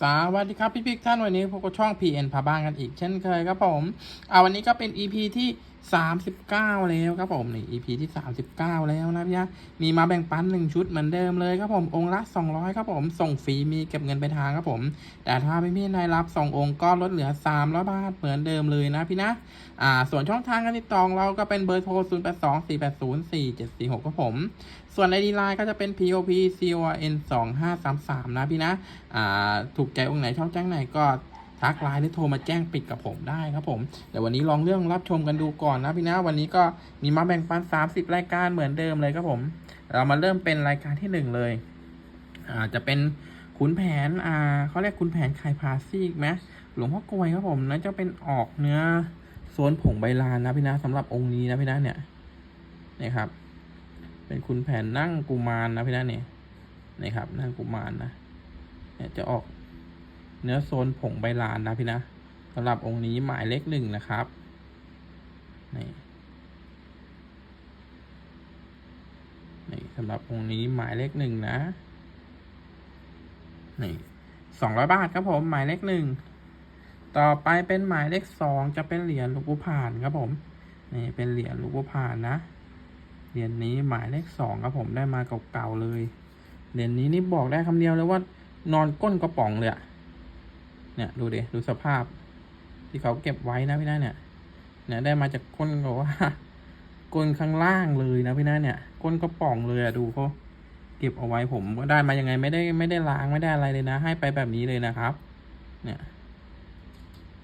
สวัสดีครับพี่พิกท่านวันนี้พบกับช่อง PN พาบ้านกันอีกเช่นเคยครับผมเอาวันนี้ก็เป็น EP ที่ 39แล้วครับผมนี่ EP ที่39แล้วนะพี่นะมีมาแบ่งปันหนึ่งชุดเหมือนเดิมเลยครับผมองค์ละ200ครับผม ส่งฟรีมีเก็บเงินไปทางครับผม แต่ถ้าพี่พี่นายรับส่งองค์ก็ลดเหลือ300บาทเหมือนเดิมเลยนะพี่นะ อ่า ส่วนช่องทางการติดต่อเราก็เป็นเบอร์โทร0 8 2 4 8 0 4 7 4 6ครับผม ส่วน ID Line ก็จะเป็น POP CON 2 5 3 3นะพี่นะ อ่า ถูกใจองค์ไหนชอบแจ้งไหนก็ ทักไลน์หรือโทรมาแจ้งปิดกับผมได้ครับผมเดี๋ยววันนี้ลองเรื่องรับชมกันดูก่อนนะพี่นะวันนี้ก็มีมาแบ่งปัน 30 รายการเหมือนเดิมเลยครับผม เรามาเริ่มเป็นรายการที่หนึ่งเลยอ่าจะเป็นขุนแผนอ่าเขาเรียกขุนแผนไข่พาซีกไหมหลวงพ่อกลวยครับผมนั่นจะเป็นออกเนื้อโซนผงใบลานนะพี่นะสำหรับองค์นี้นะพี่นะเนี่ยนี่ครับ เป็นคุณแผนนั่งกุมารนะพี่นะเนี่ยนี่ครับนั่งกุมารนะเนี่ยจะออก เนื้อโซนผงใบลานนะพี่นะสำหรับองค์นี้หมายเลขหนึ่งนะครับนี่นี่สำหรับองค์นี้หมายเลขหนึ่งนะนี่สองร้อยบาทครับผมหมายเลขหนึ่งต่อไปเป็นหมายเลขสองจะเป็นเหรียญลูกปูผ่านครับผมนี่เป็นเหรียญลูกปูผ่านนะเหรียญนี้หมายเลขสองครับผมได้มาเก่าๆเลยเหรียญนี้นี่บอกได้คำเดียวเลยว่านอนก้นกระป๋องเลยอะ เนี่ยดูดิดูสภาพ ที่เขาเก็บไว้นะพี่น้าเนี่ย เนี่ยได้มาจากก้นแบบว่าก้นข้างล่างเลยนะพี่น้าเนี่ยก้นกระป๋องเลยอะดูเขาเก็บเอาไว้ผมก็ได้มายังไงไม่ได้ไม่ได้ล้างไม่ได้อะไรเลยนะ ให้ไปแบบนี้เลยนะครับ เนี่ย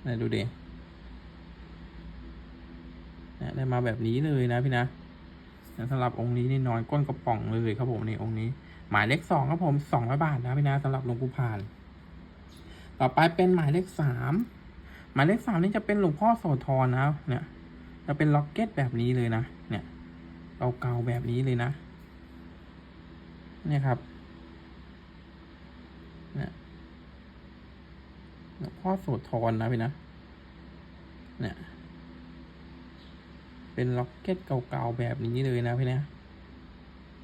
เนี่ยดูดิเนี่ยได้มาแบบนี้เลยนะพี่นะสำหรับองค์นี้นี่นอนก้นกระป๋องเลยครับผมนี่องค์นี้ หมายเลขสองครับผมสองร้อยบาทนะพี่นะสำหรับหลวงปู่พาน ต่อไปเป็นหมายเลขสามหมายเลขสามนี่จะเป็นหลวงพ่อโสธรนะเนี่ยจะเป็นล็อกเก็ตแบบนี้เลยนะเนี่ยเก่าๆแบบนี้เลยนะเนี่ยครับเนี่ยหลวงพ่อโสธรนะพี่นะเนี่ยเป็นล็อกเก็ตเก่าๆแบบนี้เลยนะพี่นะ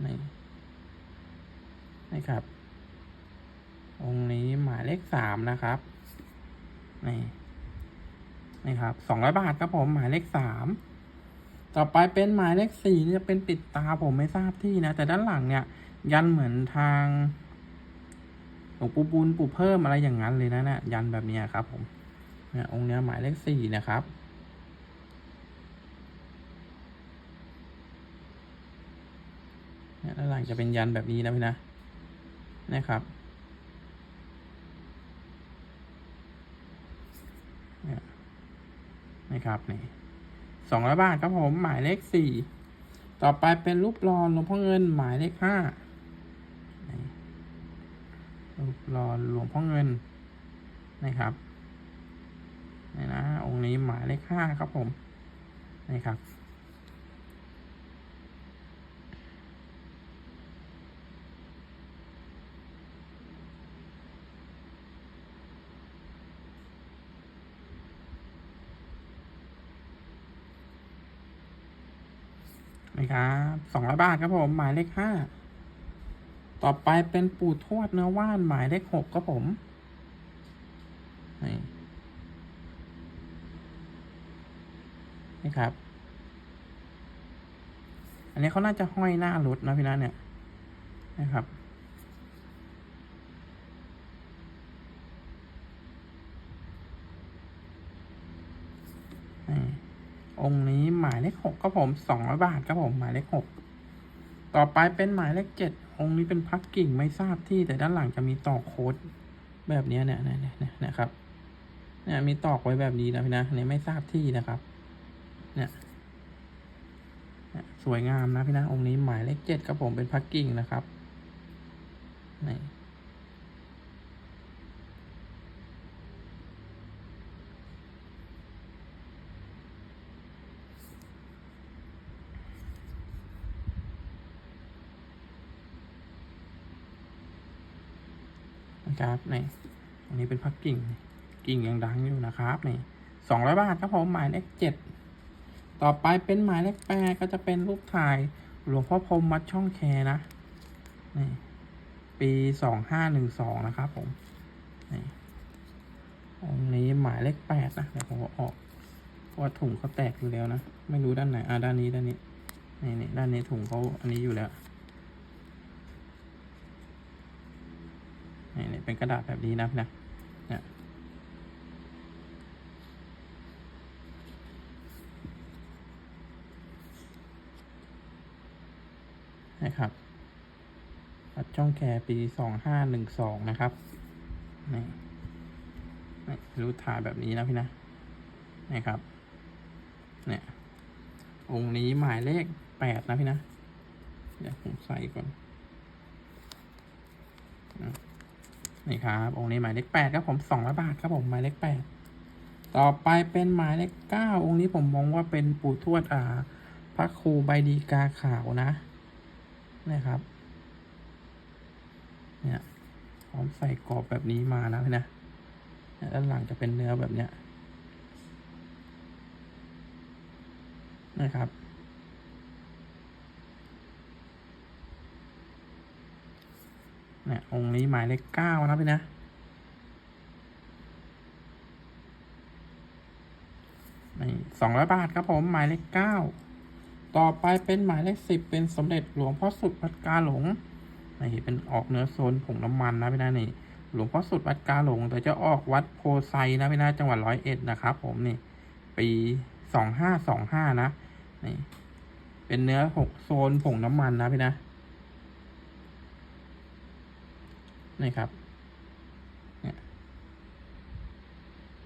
นี่นี่ครับ องค์นี้หมายเล ขสามนะครับนี่นี่ครับสองร้อยบาทครับผมหมายเลขสามต่อไปเป็นหมายเลขสี่จะเป็นปิดตาผมไม่ทราบที่นะ แต่ด้านหลังเนี่ย ยันเหมือนทางหลวงปู่บุญปู่เพิ่มอะไรอย่างนั้นเลยนะเนี่ยยันแบบนี้ครับ ผมเนี่ยองค์เนี้ยหมายเลขสี่นะครับเนี่ยด้านหลังจะเป็นยันแบบนี้นะพี่นะนะครับเนี่ย นะครับนี่สองร้อยบาทครับผมหมายเลขสี่ต่อไปเป็นรูปหลอนหลวงพ่อเงินหมายเลขห้ารูปหลอนหลวงพ่อเงินนะครับนี่นะองค์นี้หมายเลขห้าครับผมนี่ครับ ครับสองร้อยบาทครับผม หมายเลขห้า ต่อไปเป็นปู่ทวดเนื้อว่าน หมายเลขหกครับผมนี่นี่ครับ อันนี้เขาน่าจะห้อยหน้ารถนะพี่นะเนี่ย นะครับ นี่ องค์นี้หมายเลขหกครับผมสองร้อยบาทครับผมหมายเลขหกต่อไปเป็นหมายเลขเจ็ดองค์นี้เป็นพักกิ่งไม่ทราบที่แต่ด้านหลังจะมีตอกโค้ดแบบนี้เนี่ยเนี่ยเนี่ยเนี่ยนะครับเนี่ยมีตอกไว้แบบนี้นะพี่นะเนี่ยไม่ทราบที่นะครับเนี่ยเนี่ยสวยงามนะพี่นะองค์นี้หมายเลขเจ็ดครับผมเป็นพักกิ่งนะครับนี่ ครับนี่อันนี้เป็นพักกิ่ง กิ่งยังดังอยู่นะครับนี่สองร้อยบาทครับผมหมายเลขเจ็ดต่อไปเป็นหมายเลขแปดก็จะเป็นรูปถ่ายหลวงพ่อพรมวัดช่องแคนะนี่ปีสองห้าหนึ่งสองนะครับผมนี่องนี้หมายเลขแปดนะเดี๋ยวผมอาออกเพราะว่าถุงเขาแตกอยู่แล้วนะ ไม่รู้ด้านไหน อ่าด้านนี้ด้านนี้ นี่นี่ด้านนี้ถุงเขาอันนี้อยู่แล้ว นี่นี่ เป็นกระดาษแบบนี้นะพี่นะเนี่ยนะครับวัดช่องแคร์ปีสองห้าหนึ่งสองนะครับนี่นี่รูปถ่ายแบบนี้นะพี่นะนี่ครับเนี่ยองค์นี้หมายเลขแปดนะพี่นะ เดี๋ยวผมใส่ก่อนนะ นี่ครับองค์นี้หมายเลขแปดครับผมสองร้อยบาทครับผมหมายเลขแปดต่อไปเป็นหมายเลขเก้าองค์นี้ผมมองว่าเป็นปู่ทวดอ่าพระครูใบดีกาขาวนะนะครับ เนี่ยพร้อมใส่กรอบแบบนี้มานะพี่นะเนี่ยด้านหลังจะเป็นเนื้อแบบเนี้ยนะครับ เนี่ยองค์นี้หมายเลขเก้านะพี่นะ นี่สองร้อยบาทครับผมหมายเลขเก้าต่อไปเป็นหมายเลขสิบเป็นสมเด็จหลวงพ่อสุดวัดกาหลงนี่เป็นออกเนื้อโซนผงน้ำมันนะพี่นะนี่ หลวงพ่อสุดวัดกาหลง แต่จะออกวัดโพไซนะพี่นะจังหวัดร้อยเอ็ดนะครับผมนี่ ปีสองห้าสองห้านะนี่เป็นเนื้อหกโซนผงน้ำมันนะพี่นะ นี่ครับเนี่ย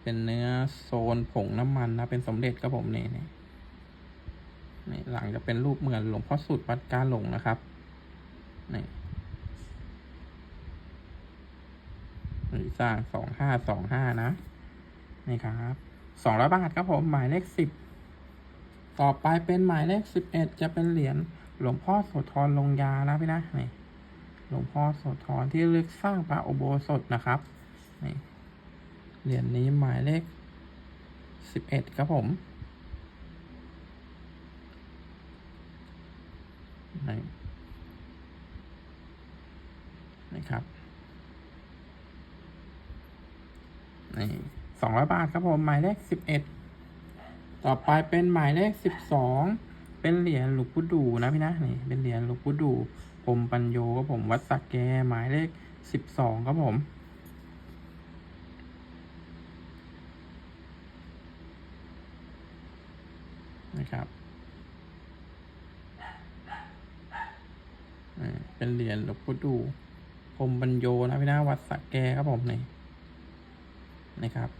เป็นเนื้อโซนผงน้ำมันนะ เป็นสมเด็จครับผมนี่นี่นี่หลังจะเป็นรูปเหมือนหลวงพ่อสุดวัดกาหลงนะครับนี่นี่สร้างสองห้าสองห้านะ นี่ครับสองร้อยบาทครับผม หมายเลขสิบต่อไปเป็นหมายเลขสิบเอ็ดจะเป็นเหรียญหลวงพ่อโสธรลงยานะพี่นะนี่ หลวงพ่อโสธรที่เลือกสร้างพระอุโบสถนะครับนี่เหรียญนี้หมายเลขสิบเอ็ดครับผมนี่นี่ครับนี่สองร้อยบาทครับผม หมายเลขสิบเอ็ดต่อไปเป็นหมายเลขสิบสองเป็นเหรียญหลวงปู่ดูนะพี่นะนี่เป็นเหรียญหลวงปู่ดู พรมปัญโยครับผมวัดสักแกหมายเลขสิบสองครับผม นะครับเป็นเหรียญหลวงปู่ดูพรมปัญโยนะพี่นะวัดสักแกครับผมนี่นะครับ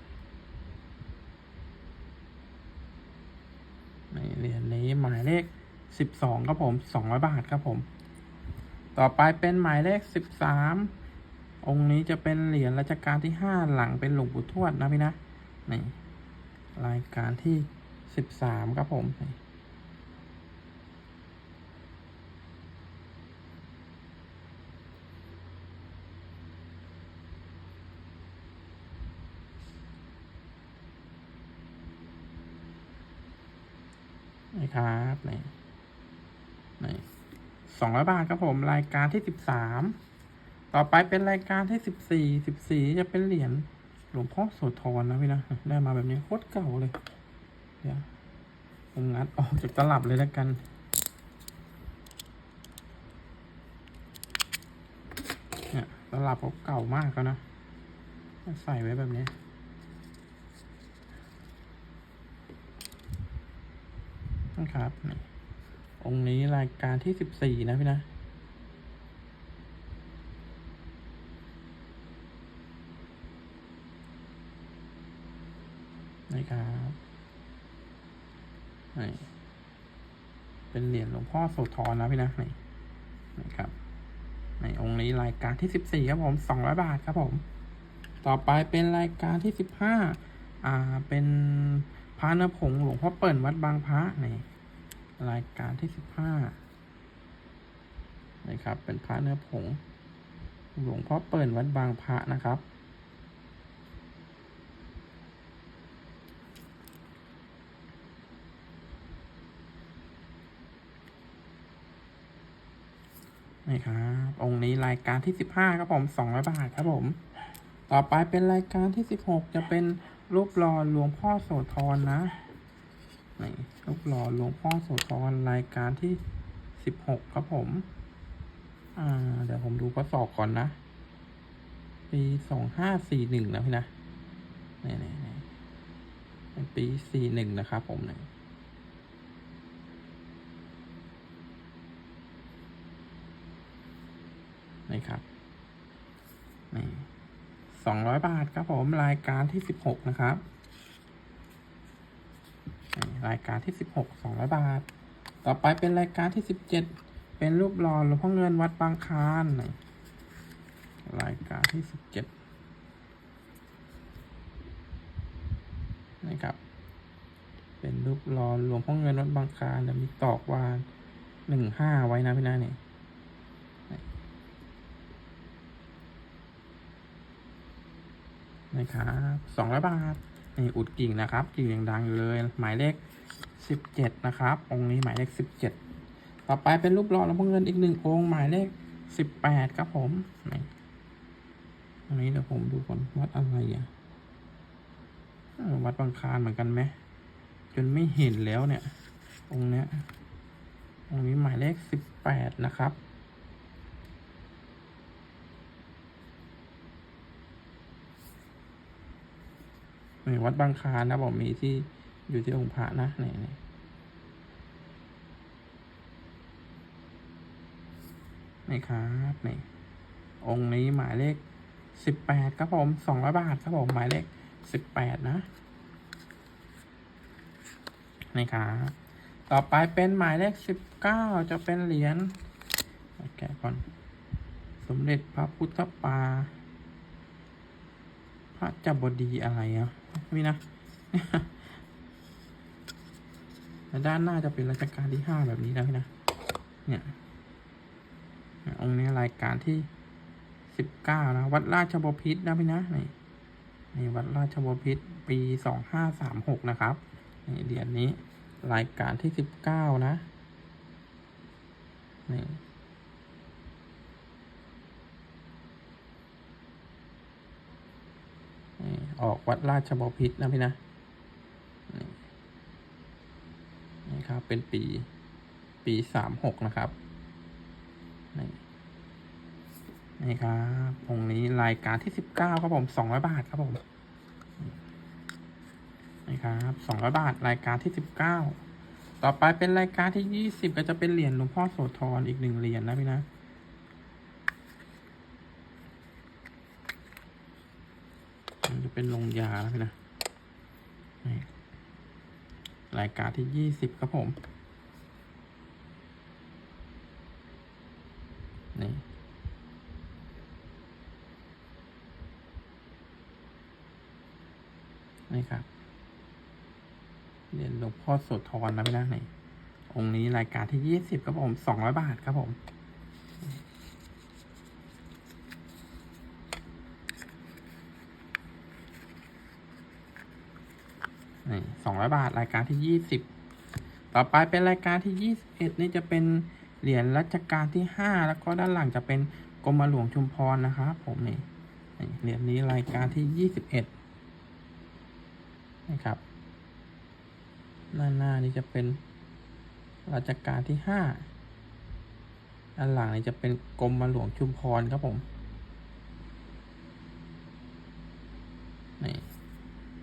นี่เหรียญนี้หมายเลขสิบสองครับผมสองร้อยบาทครับผม ต่อไปเป็นหมายเลขสิบสามองค์นี้จะเป็นเหรียญรัชกาลที่ห้าหลังเป็นหลวงปู่ทวดนะพี่นะนี่รายการที่สิบสามครับผมนี่นี่ครับนี่นี่ สองร้อยบาทครับผมรายการที่สิบสามต่อไปเป็นรายการที่สิบสี่สิบสี่จะเป็นเหรียญหลวงพ่อโสธรนะพี่นะได้มาแบบนี้โคตรเก่าเลย เดี๋ยวผมงัดออกจากตลับเลยแล้วกัน เนี่ยตลับเขาเก่ามากแล้วนะใส่ไว้แบบนี้นะครับนี่ องค์นี้รายการที่สิบสี่นะพี่นะนี่ครับนี่เป็นเหรียญหลวงพ่อโสธรนะพี่นะนี่นี่ครับในองค์นี้รายการที่สิบสี่ครับผมสองร้อยบาทครับผม ต่อไปเป็นรายการที่สิบห้าอ่าเป็นพระนผงหลวงพ่อเปิ่นวัดบางพระนี่ รายการที่สิบห้านี่ครับ เป็นพระเนื้อผง หลวงพ่อเปิ่นวัดบางพระนะครับ นี่ครับ องค์นี้รายการที่สิบห้าครับผมสองร้อยบาทครับผม ต่อไปเป็นรายการที่สิบหกจะเป็นรูปหล่อหลวงพ่อโสธรนะ นี่รูปหล่อหลวงพ่อโสธรรายการที่สิบหกครับผม อ่า เดี๋ยวผมดูข้อสอบก่อนนะ ปีสองห้าสี่หนึ่งนะพี่นะนี่นี่นี่เป็นปีสี่หนึ่งนะครับผมเนี่ยนี่ครับนี่สองร้อยบาทครับผม รายการที่สิบหกนะครับ รายการที่สิบหกสองร้อยบาท ต่อไปเป็นรายการที่สิบเจ็ดเป็นรูปหล่อหลวงพ่อเงินวัดบางคานรายการที่สิบเจ็ดนี่ครับ เป็นรูปหล่อหลวงพ่อเงินวัดบางคานเดี๋ยวมีตอกวานหนึ่งห้าไว้นะพี่น้าเนี่ยนะครับสองร้อยบาท นี่อุดกิ่งนะครับ กิ่งยังดังอยู่เลย หมายเลขสิบเจ็ดนะครับ องค์นี้หมายเลขสิบเจ็ดต่อไปเป็นรูปหล่อหลวงพ่อเงินอีกหนึ่งองค์หมายเลขสิบแปดครับผมนี่อันนี้เดี๋ยวผมดูก่อนวัดอะไรอะวัดบางคานเหมือนกันไหมจนไม่เห็นแล้วเนี่ย องค์เนี้ยองค์นี้หมายเลขสิบแปดนะครับ วัดบางคลานนะบอกมีที่อยู่ที่องค์พระนะนี่นี่นี่ครับนี่องค์นี้หมายเลขสิบแปดครับผมสองร้อยบาทครับผมหมายเลขสิบแปดนะนี่ครับต่อไปเป็นหมายเลขสิบเก้าจะเป็นเหรียญแกะก่อน สมเด็จพระพุทธปา พระเจ้าบดีอะไรอะ มีนะและด้านหน้าจะเป็นรัชกาลที่ห้าแบบนี้นะพี่นะ เนี่ยองค์นี้รายการที่สิบเก้านะ วัดราชบพิตรนะพี่นะนี่นี่วัดราชบพิตรปีสองห้าสามหกนะครับนี่เหรียญนี้รายการที่สิบเก้านะนี่ ออกวัดราชบพิตรนะพี่นะนี่ครับ เป็นปี ปีสามหกนะครับ นี่นี่ครับองนี้รายการที่สิบเก้าครับผมสองร้อยบาทครับผม นี่ครับสองร้อยบาทรายการที่สิบเก้าต่อไปเป็นรายการที่ยี่สิบก็จะเป็นเหรียญหลวงพ่อโสธรอีกหนึ่งเหรียญนะพี่นะ มันจะ เป็นลงยาแล้วนะรายการที่ยี่สิบครับผม นี่นี่ครับเรียญหลวงพ่อโสธรนะพี่นะนี่องค์นี้รายการที่ยี่สิบครับผมสองร้อยบาทครับผม นี่สองร้อยบาท รายการที่ยี่สิบต่อไปเป็นรายการที่ยี่สิบเอ็ดนี่จะเป็นเหรียญรัชกาลที่ห้าแล้วก็ด้านหลังจะเป็นกรมหลวงชุมพรนะครับผมนี่เหรียญนี้รายการที่ยี่สิบเอ็ดนะครับ หน้าหน้านี่จะเป็นรัชกาลที่ห้าด้านหลังนี่จะเป็นกรมหลวงชุมพรครับผม นี่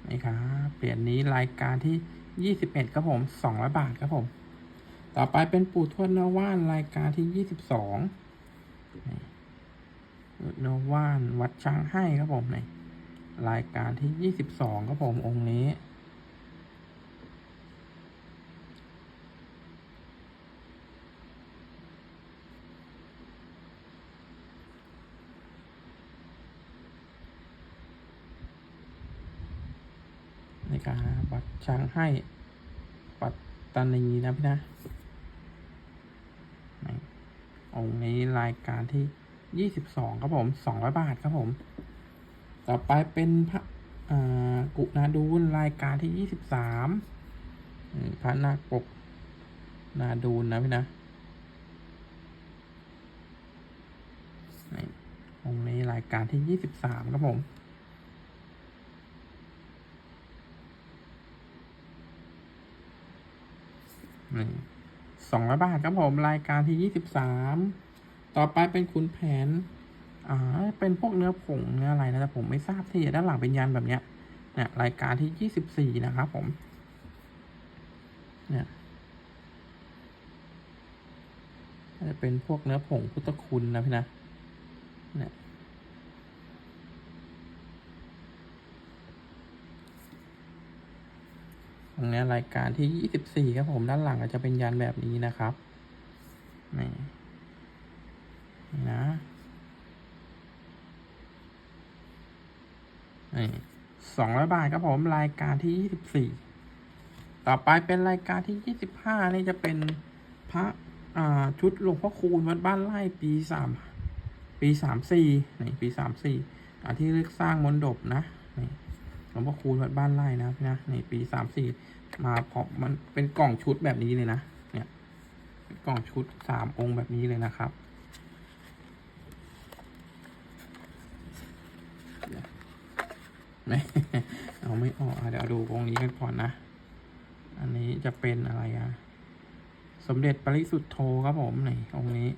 นี่ครับเหรียญนี้รายการที่ยี่สิบเอ็ดครับผมสองร้อยบาทครับผม ต่อไปเป็นปู่ทวดนว่านรายการที่ยี่สิบสองนว่านวัดช้างให้ครับผมนี่รายการที่ยี่สิบสองครับผมองค์นี้ การวัดช้างให้ปัตตานีนะพี่นะนี่องค์นี้รายการที่ยี่สิบสองครับผมสองร้อยบาทครับผม ต่อไปเป็นพระอ่ากุนาดูนรายการที่ยี่สิบสามพระนาคปกนาดูนนะพี่นะองค์นี้รายการที่ยี่สิบสามครับผม สองร้อยบาทครับผมรายการที่ยี่สิบสามต่อไปเป็นคุณแผน อ่า เป็นพวกเนื้อผงเนื้ออะไรนะแต่ผมไม่ทราบที่ด้านหลังเป็นยันแบบเนี้ยเนี่ยรายการที่ยี่สิบสี่นะครับผม เนี่ยจะเป็นพวกเนื้อผงพุทธคุณนะพี่นะ เนี่ย ตรงนี้รายการที่ยี่สิบสี่ครับผมด้านหลังอาจจะเป็นยันแบบนี้นะครับนี่นะนี่สองร้อยบาทครับผมรายการที่ยี่สิบสี่ต่อไปเป็นรายการที่ยี่สิบห้านี่จะเป็นพระอ่าชุดหลวงพ่อคูณวัดบ้านไร่ปีสามปีสามสี่นี่ปีสามสี่ที่เรียกสร้างมนดบนะนี่ วงพ่อคูณวัดบ้านไร่นะนะนี่ปีสามสี่มาพร้อมมันเป็นกล่องชุดแบบนี้เลยนะเนี่ยกล่องชุดสามองค์แบบนี้เลยนะครับไม่เอาไม่ออกเดี๋ยวดูองค์นี้กันก่อนนะ อันนี้จะเป็นอะไรอะสมเด็จปริสุทธโธครับผมนี่องค์นี้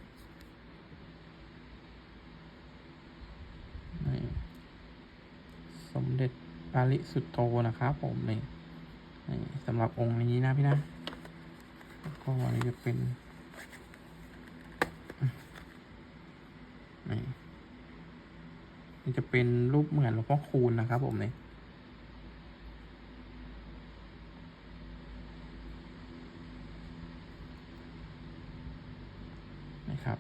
สมเด็จ ปริสุทธโธนะครับผมนี่สำหรับองค์นี้นะพี่นะก็อันนี้จะเป็นนี่นี่จะเป็นรูปเหมือนหลวงพ่อคูณนะครับผมนี่นะครับ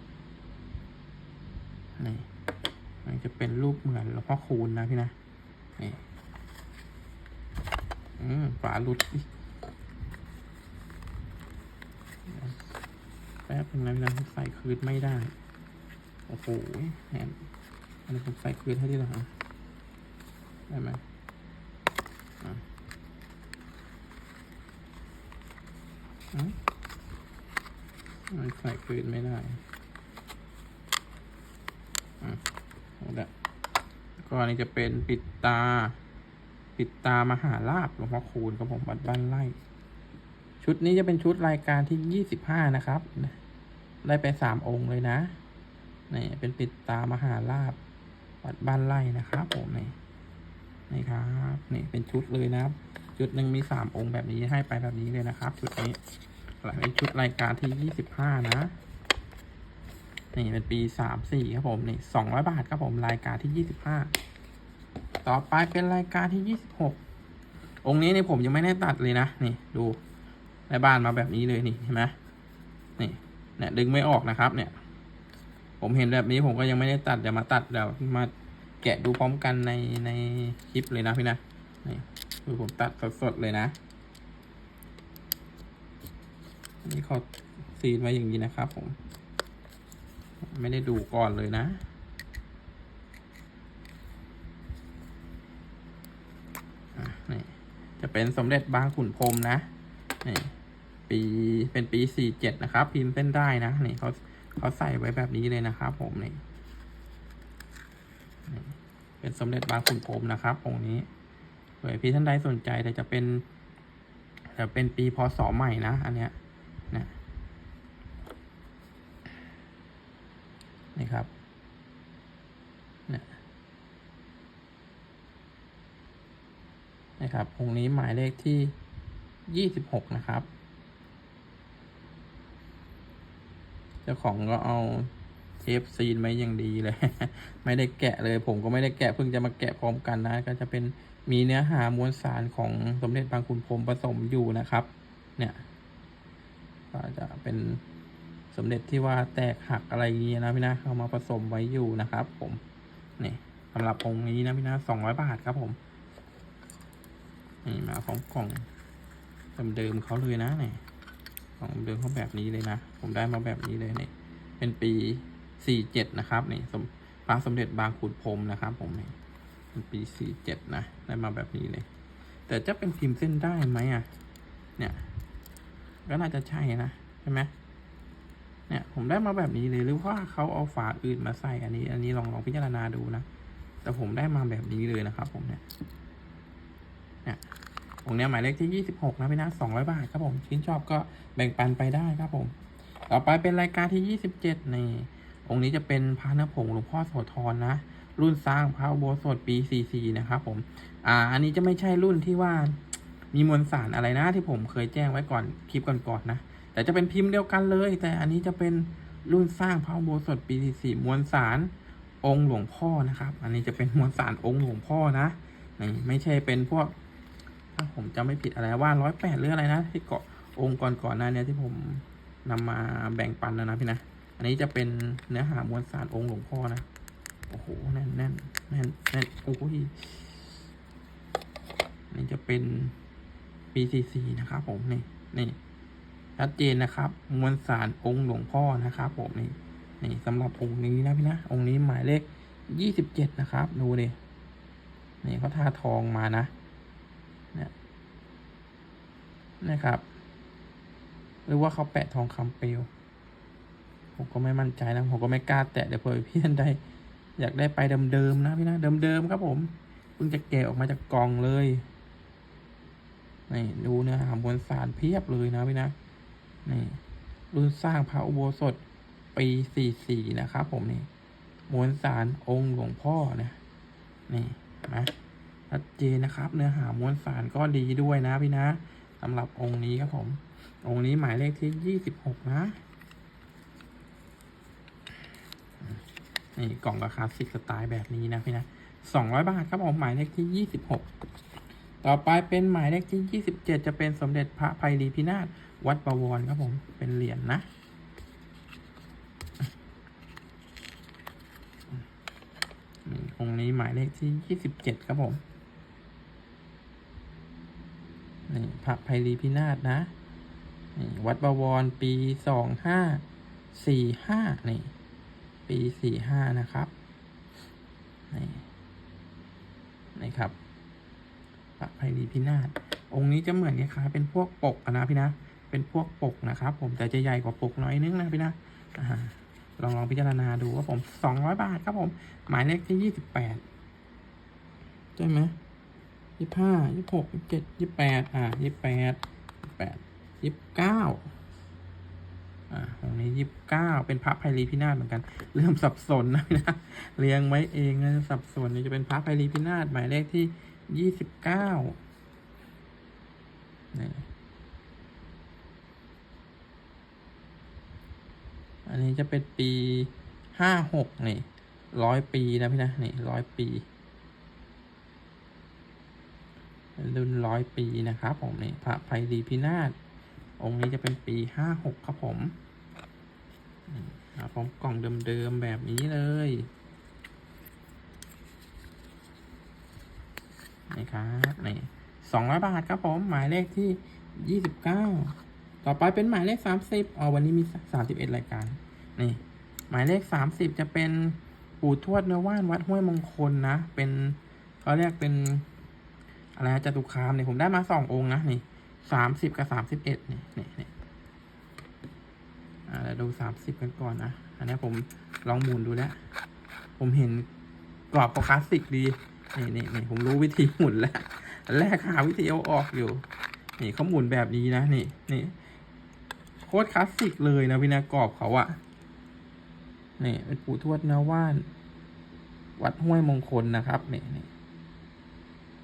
นี่มันจะเป็นรูปเหมือนหลวงพ่อคูณนะพี่นะ นี่ อืม ฝาหลุดแป๊บนึงนะพี่นะใส่คืนไม่ได้ โอ้โหแหนอันนี้ผมใส่คืนให้ดีหรอฮะได้ไหมอะอืมมันใส่คืนไม่ได้ อะเอาละก็อันนี้จะเป็นปิดตา ปิดตามหาลาบหลวงพ่อคูณครับผมวัดบ้านไร่ชุดนี้จะเป็นชุดรายการที่ยี่สิบห้านะครับ ได้ไปสามองค์เลยนะนี่เป็นปิดตามหาลาบวัดบ้านไร่นะครับผมนี่นี่ครับนี่เป็นชุดเลยนะครับ ชุดหนึ่งมีสามองค์แบบนี้ให้ไปแบบนี้เลยนะครับชุดนี้เป็นชุดรายการที่ยี่สิบห้านะนี่เป็นปีสามสี่ครับผมนี่สองร้อยบาทครับผมรายการที่ยี่สิบห้า ต่อไปเป็นรายการที่ยี่สิบหกองค์นี้ในผมยังไม่ได้ตัดเลยนะ นี่ดูในบ้านมาแบบนี้เลยนี่เห็นไหมนี่เนี่ยดึงไม่ออกนะครับ เนี่ย ผมเห็นแบบนี้ผมก็ยังไม่ได้ตัดเดี๋ยวมาตัดเดี๋ยวมาแกะดูพร้อมกันในในคลิปเลยนะพี่นะนี่คือผมตัดสดๆเลยนะนนี้เขาซีนไว้อย่างนี้นะครับผม ไม่ได้ดูก่อนเลยนะนี่ จะเป็นสมเด็จบางขุนพรมนะนี่ปีเป็นปีสี่เจ็ดนะครับ พิมพ์เส้นได้นะนี่เขาเขาใส่ไว้แบบนี้เลยนะครับ ผมนี่เป็นสมเด็จบางขุนพรมนะครับองค์นี้เผื่อพี่ท่านใดสนใจแต่จะเป็นจะเป็นปีพศใหม่นะ อันเนี้ยนะนี่ครับนะ นะครับ องค์นี้หมายเลขที่ยี่สิบหกนะครับ เจ้าของก็เอาเทปซีนไว้อย่างดีเลย ไม่ได้แกะเลย ผมก็ไม่ได้แกะเพิ่งจะมาแกะพร้อมกันนะ ก็จะเป็นมีเนื้อหามวลสารของสมเด็จบางขุนพรมผสมอยู่นะครับ เนี่ย ก็จะเป็นสมเด็จที่ว่าแตกหักอะไรอย่างนี้นะพี่นะเอามาผสมไว้อยู่นะครับ ผมนี่สำหรับองค์นี้นะพี่นะสองร้อยบาทครับผม นี่มาพร้อมกล่องเดิมๆเขาเลยนะเนี่ยของเดิมเขาแบบนี้เลยนะ ผมได้มาแบบนี้เลยเนี่ยเป็นปีสี่เจ็ดนะครับนี่สมพระสมเด็จบางขุนพรมนะครับ ผมเนี่ยเป็นปีสี่เจ็ดนะได้มาแบบนี้เลย แต่จะเป็นพิมพ์เส้นได้ไหมอะ เนี่ย ก็น่าจะใช่นะใช่ไหมเนี่ย ผมได้มาแบบนี้เลยหรือว่าเขาเอาฝาอื่นมาใส่อันนี้ อันนี้ลองลองพิจารณาดูนะแต่ผมได้มาแบบนี้เลยนะครับ ผมเนี่ย องนี้หมายเลขที่ยี่สิบหกนะพี่นะสองร้อยบาทครับผมชื่นชอบก็แบ่งปันไปได้ครับผม ต่อไปเป็นรายการที่ยี่สิบเจ็ดนี่องค์นี้จะเป็นพระนผงหลวงพ่อโสธรนะ รุ่นสร้างพระโบสถปีสี่สี่นะครับผม อ่า อันนี้จะไม่ใช่รุ่นที่ว่ามีมวลสารอะไรนะที่ผมเคยแจ้งไว้ก่อนคลิปก่อนๆนนะ แต่จะเป็นพิมพ์เดียวกันเลย แต่อันนี้จะเป็นรุ่นสร้างพระโบสถปีสี่สี่มวลสารองค์หลวงพ่อนะครับ อันนี้จะเป็นมวลสารองค์หลวงพ่อนะนี่ไม่ใช่เป็นพวก ถ้าผมจำไม่ผิดอะไรว่าร้อยแปดหรืออะไรนะที่เกาะองค์กรก่อนหน้าเนี้ที่ผมนำมาแบ่งปันนะนะพี่นะอันนี้จะเป็นเนื้อหามวลสารองค์หลวงพ่อนะโอ้โหแน่นแน่นแน่นแน่นโอ้โหนี่จะเป็นปีซีซีนะครับผมนี่นี่ชัดเจนนะครับ มวลสารองค์หลวงพ่อนะครับผมนี่นี่สำหรับองค์นี้นะพี่นะองค์นี้หมายเลขยี่สิบเจ็ดนะครับ ดูดินี่เขาทาทองมานะ เนี่ย นะครับ หรือว่าเขาแปะทองคำเปลวผมก็ไม่มั่นใจนะผมก็ไม่กล้าแตะเดี๋ยวเผื่อพี่ท่านใดอยากได้ไปเดิมๆนะพี่นะเดิมๆครับผมเพิ่งจะแกะออกมาจากกล่องเลยนี่ดูเนื้อหามวลสารเพียบเลยนะพี่นะนี่รุ่นสร้างพระอุโบสถปีสี่สี่นะครับผมนี่มวลสารองค์หลวงพ่อนะนี่นะชัดเจนนะครับ เนื้อหามวลสารก็ดีด้วยนะพี่นะ สำหรับองค์นี้ครับผม องค์นี้หมายเลขที่ยี่สิบหกนะนี่กล่องราคาสิกสไตล์แบบนี้นะพี่นะสองร้อยบาทครับผมหมายเลขที่ยี่สิบหกต่อไปเป็นหมายเลขที่ยี่สิบเจ็ดจะเป็นสมเด็จพระภัยรีพินาศวัดประวรครับผมเป็นเหรียญนนะองค์นี้หมายเลขที่ยี่สิบเจ็ดครับผม นี่พระภัยรีพินาศนะนี่วัดประวรปีสองห้าสี่ห้านี่ปีสี่ห้านะครับนี่นี่ครับพระภัยรีพินาศองค์นี้จะเหมือนคล้ายเป็นพวกปกนะพี่นะ เป็นพวกปกนะครับ ผมแต่จะใหญ่กว่าปกน่อยนึงนะพี่นะอ่าลองลองพิจารณาดูว่าผมสองร้อยบาทครับผม หมายเลขที่ยี่สิบแปดใช่ไหม ยี่ห้ายี่หกยี่เจ็ดยี่แปดอ่ายี่แปดยี่แปดยี่เก้าอ่าองนี้ยี่สิบเก้าเป็นพระไพรีพินาศเหมือนกัน เริ่มสับสนนะนะเรียงไว้เองนะสับสนนี่จะเป็นพระไพรีพินาศหมายเลขที่ยี่สิบเก้านี่อันนี้จะเป็นปีห้าหกนี่ร้อยปีนะพี่นะนี่ร้อยปี รุ่นร้อยปีนะครับผมนี่พระไพรีพินาศองค์นี้จะเป็นปีห้าหกครับผมนี่ครับผมกล่องเดิมๆแบบนี้เลยนี่ครับนี่สองร้อยบาทครับผม หมายเลขที่ยี่สิบเก้าต่อไปเป็นหมายเลขสามสิบอ๋อวันนี้มีสามสิบเอ็ดรายการ นี่ หมายเลขสามสิบจะเป็นปู่ทวดเนื้อว่านวัดห้วยมงคลนะ เป็นเขาเรียกเป็น อะไรนะจตุคามเนี่ยผมได้มาสององค์นะนี่สามสิบกับสามสิบเอ็ดนี่นี่นี่อ่าดูสามสิบกันก่อนนะอันนี้ผมลองหมุนดูแล้ว ผมเห็นกรอบคลาสสิกดีนี่นี่นี่ผมรู้วิธีหมุนแล้วแรกหาวิธีเอาออกอยู่ นี่เขาหมุนแบบนี้นะนี่นี่โคตรคลาสสิกเลยนะพี่นะกรอบเขาอะนี่เป็นปู่ทวดนาว่าน วัดห้วยมงคลนะครับนี่นี่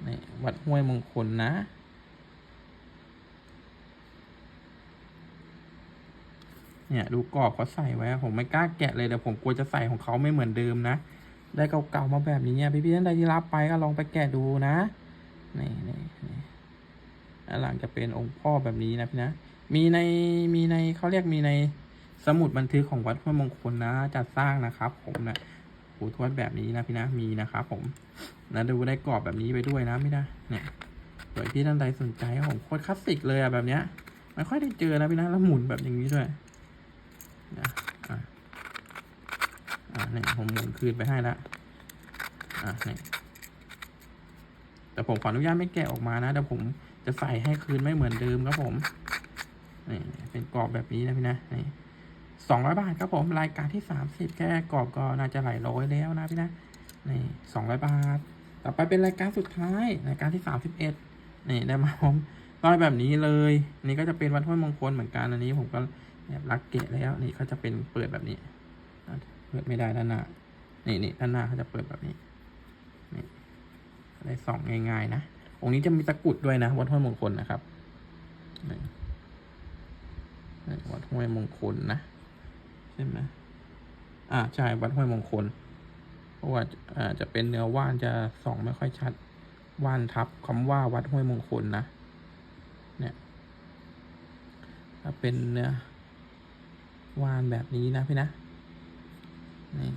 นี่วัดห้วยมงคลนะ เนี่ยดูกรอบเขาใส่ไว้ ผมไม่กล้าแกะเลยเดี๋ยวผมกลัวจะใส่ของเขาไม่เหมือนเดิมนะ ได้เก่าๆมาแบบนี้เนี่ยพี่ๆท่านใดที่รับไปก็ลองไปแกะดูนะ นี่นี่นี่หลังจะเป็นองค์พ่อแบบนี้นะพี่นะ มีในมีในเขาเรียกมีในสมุดบันทึกของวัดห้วยมงคลนะจัดสร้างนะครับผมนะ ปู่ทวดแบบนี้นะพี่นะมีนะครับผมนะดูได้กรอบแบบนี้ไปด้วยนะไม่ได้เนี่ยเผื่อที่ท่านใดสนใจผมโคตรคลาสสิกเลยอะแบบเนี้ยไม่ค่อยได้เจอนะพี่นะแล้วหมุนแบบอย่างนี้ด้วยนะอะอะเนี่ยผมหมุนคืนไปให้ละอะเนี่ยแต่ผมขออนุญาตไม่แกะออกมานะเดี๋ยวผมจะใส่ให้คืนไม่เหมือนเดิมครับผมนี่เป็นกรอบแบบนี้นะพี่นะนี่ สองร้อยบาทครับผม รายการที่สามสิบแค่กรอบก็น่าจะไหลายร้อยแล้วนะพี่นะนี่สองร้อยบาท ต่อไปเป็นรายการสุดท้ายรายการที่สามสิบเอ็ดนี่ได้มาพร้อมร้อยแบบนี้เลย นี่ก็จะเป็นวัดห้วยมงคลเหมือนกันอันนี้ ผมก็แอบรักเกะแล้วนี่เขาจะเป็นเปิดแบบนี้เปิดไม่ได้ด้านหน้านี่นี่ด้านหน้าเขาจะเปิดแบบนี้นี่ได้สองง่ายๆนะองค์นี้จะมีตะกรุดด้วยนะวัดห้วยมงคลนะครับนี่นี่วัดห้วยมงคลนะ ใช่ไหมอ่าใช่วัดห้วยมงคล เพราะว่าอ่าจะเป็นเนื้อว่านจะส่องไม่ค่อยชัด ว่านทับคำว่าวัดห้วยมงคลนะ เนี่ย ถ้าเป็นเนื้อว่านแบบนี้นะพี่นะ นี่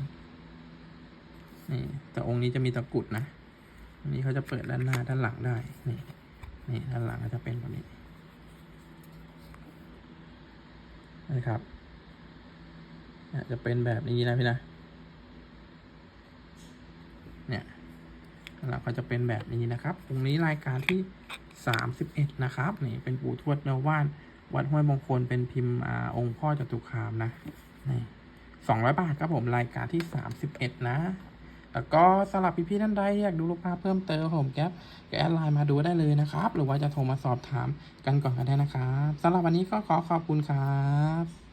นี่ แต่องค์นี้จะมีตะกุดนะอันนี้เขาจะเปิดด้านหน้าด้านหลังได้ นี่ นี่ด้านหลังก็จะเป็นแบบนี้นะครับ จะเป็นแบบนี้นะพี่นะ เนี่ยแล้วก็จะเป็นแบบนี้นะครับ ตรงนี้รายการที่สามสิบเอ็ดนะครับ นี่เป็นปู่ทวดเนว่าน วัดห้วยมงคลเป็นพิมพ์อาองค์พ่อจตุคามนะนี่สองร้อยบาทครับผมรายการที่สามสิบเอ็ดนะแล้วก็สำหรับพี่ๆท่านใดอยากดูรูปภาพเพิ่มเติมผมแก๊ปก็แอดไลน์มาดูได้เลยนะครับ หรือว่าจะโทรมาสอบถามกันก่อนก็ได้นะครับสำหรับวันนี้ก็ขอขอบคุณครับ